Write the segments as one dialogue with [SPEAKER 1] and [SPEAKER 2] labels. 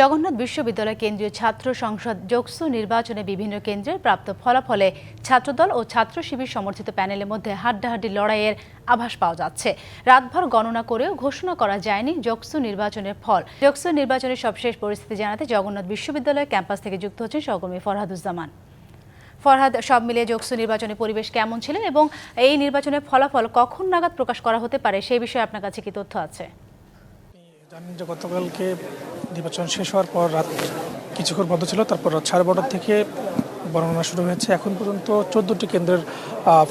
[SPEAKER 1] জগন্নাথ বিশ্ববিদ্যালয় কেন্দ্রীয় ছাত্র সংসদ যোগসু নির্বাচনে বিভিন্ন কেন্দ্রের প্রাপ্ত ফলাফলে ছাত্রদল ও ছাত্র শিবির সমর্থিত প্যানেলের মধ্যে হাড্ডাহাড্ডি লড়াইয়ের আভাস পাওয়া যাচ্ছে। রাতভর গণনা করেও ঘোষণা করা যায়নি যোগসু নির্বাচনের ফল। যোগসু নির্বাচনের সবশেষ পরিস্থিতি জানাতে জগন্নাথ বিশ্ববিদ্যালয় ক্যাম্পাস থেকে যুক্ত হচ্ছেন সহকর্মী ফরহাদুজ্জামান। ফরহাদ, সব মিলিয়ে যোগসু নির্বাচনের পরিবেশ কেমন ছিল এবং এই নির্বাচনের ফলাফল কখন নাগাদ প্রকাশ করা হতে পারে সেই বিষয়ে আপনার কাছে কি তথ্য আছে?
[SPEAKER 2] জানেন যে গতকালকে নির্বাচন শেষ হওয়ার পর রাত কিছুক্ষণ বন্ধ ছিল, তারপর রাত সাড়ে বারোটার থেকে বর্ণনা শুরু হয়েছে। এখন পর্যন্ত চোদ্দোটি কেন্দ্রের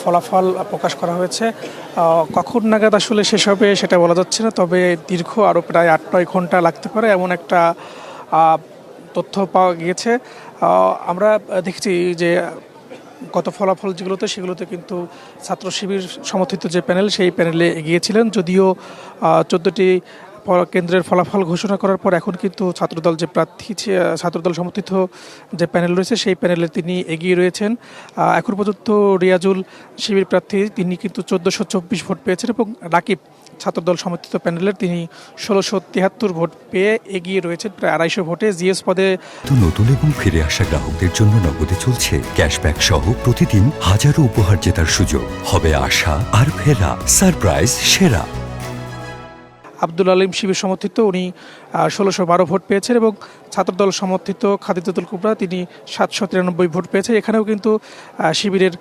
[SPEAKER 2] ফলাফল প্রকাশ করা হয়েছে। কখন নাগাদ আসলে শেষ হবে সেটা বলা যাচ্ছে না, তবে দীর্ঘ আরও প্রায় আট নয় ঘণ্টা লাগতে পারে এমন একটা তথ্য পাওয়া গিয়েছে। আমরা দেখেছি যে গত ফলাফল যেগুলোতে, সেগুলোতে কিন্তু ছাত্র শিবির সমর্থিত যে প্যানেল, সেই প্যানেলে এগিয়েছিলেন। যদিও চোদ্দোটি কেন্দ্রের ফলাফল ঘোষণা করার পর এখন কিন্তু ছাত্রদল যে প্রার্থী ছাত্রদল সমর্থিত যে প্যানেল রয়েছে, সেই প্যানেলে তিনি এগিয়ে রয়েছেন। এখন পর্যন্ত রিয়াজুল শিবির প্রার্থী, তিনি কিন্তু চোদ্দোশো চব্বিশ ভোট পেয়েছেন এবং রাকিব ছাত্রদল সমর্থিত প্যানেলের তিনি ষোলোশো তিয়াত্তর ভোট পেয়ে এগিয়ে রয়েছেন, প্রায় আড়াইশো ভোটে। জিএস পদে
[SPEAKER 3] নতুন এবং ফিরে আসা গ্রাহকদের জন্য নগদে চলছে ক্যাশব্যাক সহ প্রতিদিন হাজারো উপহার জেতার সুযোগ। হবে আশা আর ফেরা, সারপ্রাইজ, সেরা।
[SPEAKER 2] আব্দুল আলিম শিবির সমর্থিত। উনি ষোলোশো বারো ভোট পেয়েছেন এবং ছাত্রদল সমর্থিত খাদিজুল কুবরা, তিনি সাতশো তিরানব্বই ভোট পেয়েছেন। এখানেও কিন্তু শিবিরের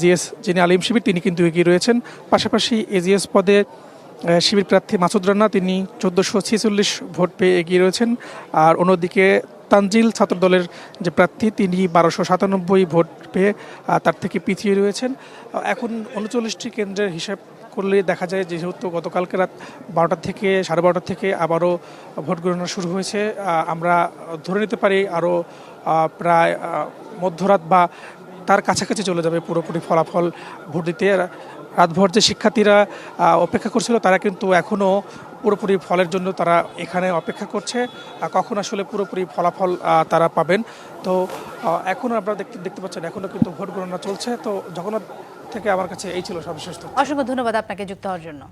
[SPEAKER 2] জিএস, যিনি আলিম শিবির, তিনি কিন্তু এগিয়ে রয়েছেন। পাশাপাশি এজিএস পদে শিবির প্রার্থী মাসুদ রানা, তিনি চোদ্দোশো ছেচল্লিশ ভোট পেয়ে এগিয়ে রয়েছেন। আর অন্যদিকে তানজিল ছাত্রদলের যে প্রার্থী, তিনি বারোশো সাতানব্বই ভোট পেয়ে তার থেকে পিছিয়ে রয়েছেন। এখন উনচল্লিশটি কেন্দ্রের হিসাব করলে দেখা যায় যেহেতু গতকালকে রাত বারোটা থেকে, সাড়ে বারোটা থেকে আবারও ভোট গ্রহণ শুরু হয়েছে আমরা ধরে নিতে পারি আরও প্রায় মধ্যরাত বা তার কাছাকাছি চলে যাবে পুরোপুরি ফলাফল ভোট দিতে। রাতভর যে শিক্ষার্থীরা অপেক্ষা করছিল তারা কিন্তু এখনও পুরোপুরি ফলের জন্য তারা এখানে অপেক্ষা করছে। কখন আসলে পুরোপুরি ফলাফল তারা পাবেন? তো এখনও আপনারা দেখতে দেখতে পাচ্ছেন এখনও কিন্তু ভোট গণনা চলছে। তো জগন্নাথ থেকে আমার কাছে এই ছিল সবশেষ
[SPEAKER 1] অসংখ্য ধন্যবাদ আপনাকে যুক্ত হওয়ার জন্য।